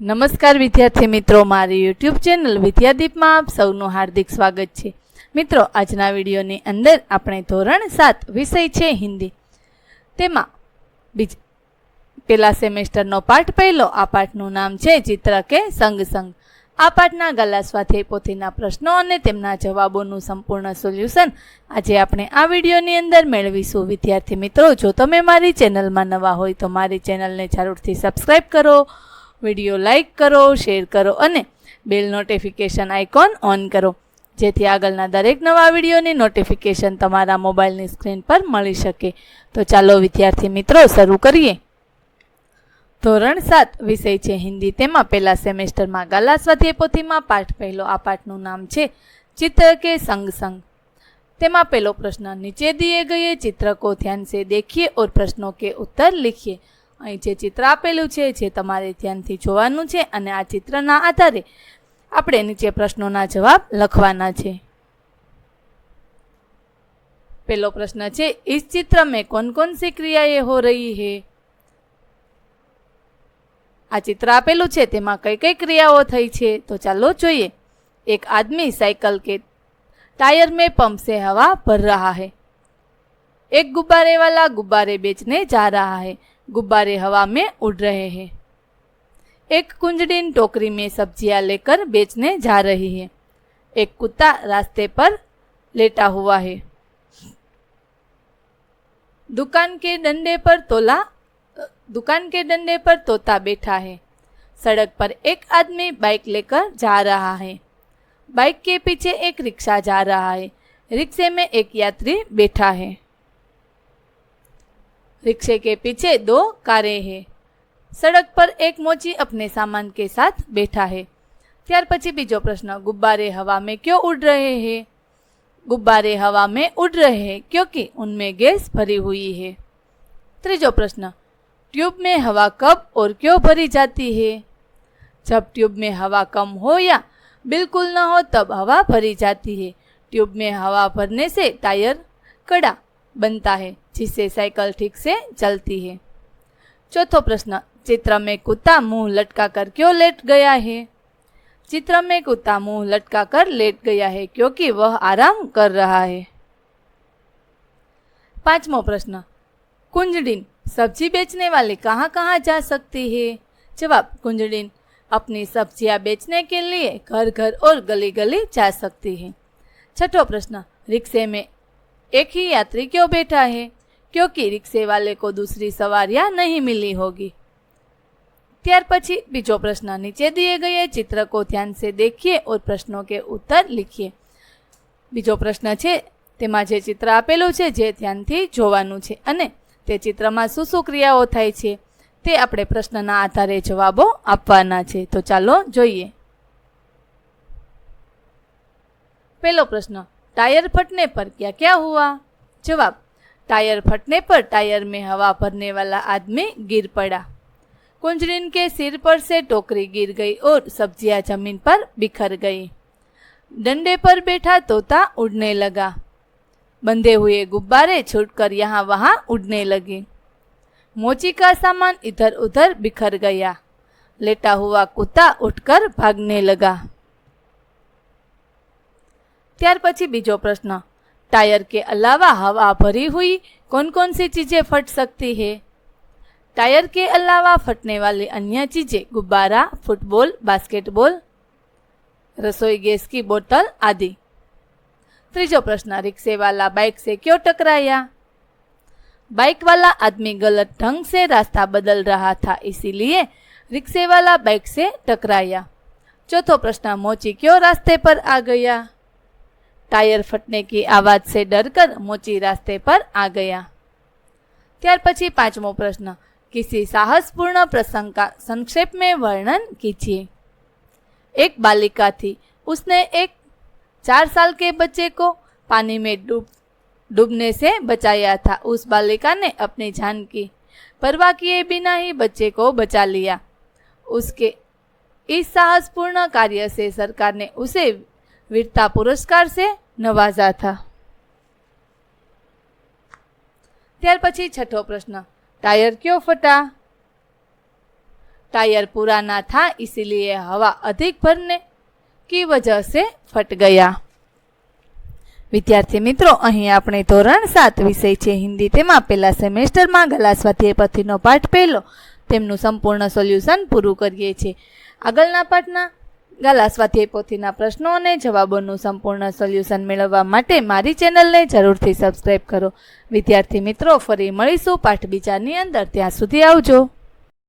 નમસ્કાર વિદ્યાર્થી મિત્રો, મારી યુટ્યુબ ચેનલ વિદ્યાદીપમાં આપ સૌનું હાર્દિક સ્વાગત છે. મિત્રો, આજના વિડીયોની અંદર આપણે ધોરણ સાત વિષય છે હિન્દી. તેમાં બીજ, પેલા સેમેસ્ટરનો પાઠ પહેલો, આ પાઠનું નામ છે ચિત્ર કે સંગ સંગ. આ પાઠના ગલા સ્વાધ્યાય પોથીના પ્રશ્નો અને તેમના જવાબોનું સંપૂર્ણ સોલ્યુશન આજે આપણે આ વિડીયોની અંદર મેળવીશું. વિદ્યાર્થી મિત્રો, જો તમે મારી ચેનલમાં નવા હોય તો મારી ચેનલને જરૂરથી સબસ્ક્રાઈબ કરો. વીડિયો લાઇક કરો, શેર કરો અને બેલ નોટિફિકેશન આઇકોન ઓન કરો. જેથી આગળના દરેક નવા વિડીયોની નોટિફિકેશન તમારા મોબાઈલની સ્ક્રીન પર મળી શકે. તો ચાલો વિદ્યાર્થી મિત્રો, શરૂ કરીએ. ધોરણ સાત, વિષય છે હિન્દી. તેમાં પેલા સેમેસ્ટરમાં ગાલા સ્વાધ્યાય પોથીમાં પાઠ, પહેલો આ પાઠનું નામ છે ચિત્ર કે સંગસંગ તેમાં પહેલો પ્રશ્ન, નીચે દિએ ગઈએ ચિત્ર કો ધ્યાન સે દેખીએ? ઓર પ્રશ્નો કે ઉત્તર લિખીએ? અહીં જે ચિત્ર આપેલું છે, જે તમારે ધ્યાનથી જોવાનું છે અને આ ચિત્રના આધારે આપણે નીચે પ્રશ્નોના જવાબ લખવાના છે. પહેલો પ્રશ્ન છે ઇસ ચિત્ર મેં કોણ કોન સી ક્રિયાએ હો રહી હે? આ ચિત્ર આપેલું છે, તેમાં કઈ કઈ ક્રિયાઓ થઈ છે, તો ચાલો જોઈએ. એક આદમી સાયકલ કે ટાયર મેં પંપ સે હવા ભર રહા હૈ. એક ગુબ્બારે વાલા ગુબ્બારે બેચને જા રહા હૈ. गुब्बारे हवा में उड़ रहे हैं। एक कुंजड़िन टोकरी में सब्ज़ियाँ लेकर बेचने जा रही है। एक कुत्ता रास्ते पर लेटा हुआ है। दुकान के डंडे पर तोला दुकान के डंडे पर तोता बैठा है। सड़क पर एक आदमी बाइक लेकर जा रहा है। बाइक के पीछे एक रिक्शा जा रहा है। रिक्शे में एक यात्री बैठा है। रिक्शे के पीछे दो कारें हैं। सड़क पर एक मोची अपने सामान के साथ बैठा है। त्यार पची बीजो प्रश्न, गुब्बारे हवा में क्यों उड़ रहे हैं? गुब्बारे हवा में उड़ रहे हैं क्योंकि उनमें गैस भरी हुई है। त्रीजो प्रश्न, ट्यूब में हवा कब और क्यों भरी जाती है? जब ट्यूब में हवा कम हो या बिल्कुल न हो, तब हवा भरी जाती है। ट्यूब में हवा भरने से टायर कड़ा। बनता है जिससे साइकिल ठीक से चलती है। चौथो प्रश्न, चित्र में कुत्ता मुँह लटका कर क्यों लेट गया है? चित्र में कुत्ता मुँह लटका कर लेट गया है, क्योंकि वह आराम कर रहा है। पांचमो प्रश्न, कुंजड़िन सब्ज़ी बेचने वाले कहाँ कहाँ जा सकती है? जवाब, कुंजड़िन अपनी सब्ज़ियाँ बेचने के लिए घर घर और गली गली जा सकती है। छठो प्रश्न, रिक्शे में एक ही यात्री क्यों बैठा है? ક્યોંકિ રિક્ષે વાલે કો દૂસરી સવારિયા નહીં મિલી હોગી ત્યાર પછી બીજો પ્રશ્ન નીચે દિએ ગયે ચિત્ર કો ધ્યાન સે દેખીએ ઓર પ્રશ્નો કે ઉત્તર લખીએ બીજો પ્રશ્ન છે તેમાં જે ચિત્ર આપેલું છે જે ધ્યાનથી જોવાનું છે અને તે ચિત્રમાં શું શું ક્રિયાઓ થાય છે તે આપણે પ્રશ્નના આધારે જવાબો આપવાના છે. તો ચાલો જોઈએ. પહેલો પ્રશ્ન टायर फटने पर क्या क्या हुआ? जवाब, टायर फटने पर टायर में हवा भरने वाला आदमी गिर पड़ा। कुंजरिन के सिर पर से टोकरी गिर गई और सब्ज़ियाँ ज़मीन पर बिखर गई। डंडे पर बैठा तोता उड़ने लगा। बंधे हुए गुब्बारे छूटकर यहाँ वहाँ उड़ने लगे। मोची का सामान इधर उधर बिखर गया। लेटा हुआ कुत्ता उठकर भागने लगा। ત્યાર પછી બીજો પ્રશ્ન टायर के अलावा हवा भरी हुई कौन कौन सी चीजें फट सकती है टायर के अलावा फटने वाली अन्य चीजें गुब्बारा फुटबॉल बास्केटबॉल रसोई गैस की बोतल आदि ત્રીજો પ્રશ્ન रिक्शे वाला बाइक से क्यों टकराया बाइक वाला आदमी गलत ढंग से रास्ता बदल रहा था इसीलिए रिक्शे वाला बाइक से टकराया चौथो प्रश्न मोची क्यों रास्ते पर आ गया टायर फटने की आवाज से डरकर मोची रास्ते पर आ गया ત્યાર પછી પાંચમો પ્રશ્ન किसी साहसपूर्ण प्रसंग का संक्षेप में वर्णन कीजिए एक बालिका थी उसने एक चार साल के बच्चे को पानी में डूब डूबने से बचाया था उस बालिका ने अपनी जान की परवाह किए बिना ही बच्चे को बचा लिया उसके इस साहसपूर्ण कार्य से सरकार ने उसे वीरता पुरस्कार से નવાઝા થા. ત્યાર પછી છઠ્ઠો પ્રશ્ન. ટાયર કયો ફટા? ટાયર પૂરા ના થા ઇસીલિए હવા અધિક ભરને કી વજહ સે ફટ ગયા. વિદ્યાર્થી મિત્રો, અહીં આપણે ધોરણ સાત વિષય છે. હિન્દી તેમાં પહેલા સેમેસ્ટરમાં ગલા સ્વાધ્યાય પરથીનો પાઠ પહેલો. તેમનું સંપૂર્ણ સોલ્યુશન પૂરું કરીએ છીએ. આગળના પાઠના ગાલા સ્વાધ્યાય પોથીના પ્રશ્નો અને જવાબોનું સંપૂર્ણ સોલ્યુશન મેળવવા માટે મારી ચેનલને જરૂરથી સબસ્ક્રાઈબ કરો. વિદ્યાર્થી મિત્રો, ફરી મળીશું પાઠ બીજાની અંદર. ત્યાં સુધી આવજો.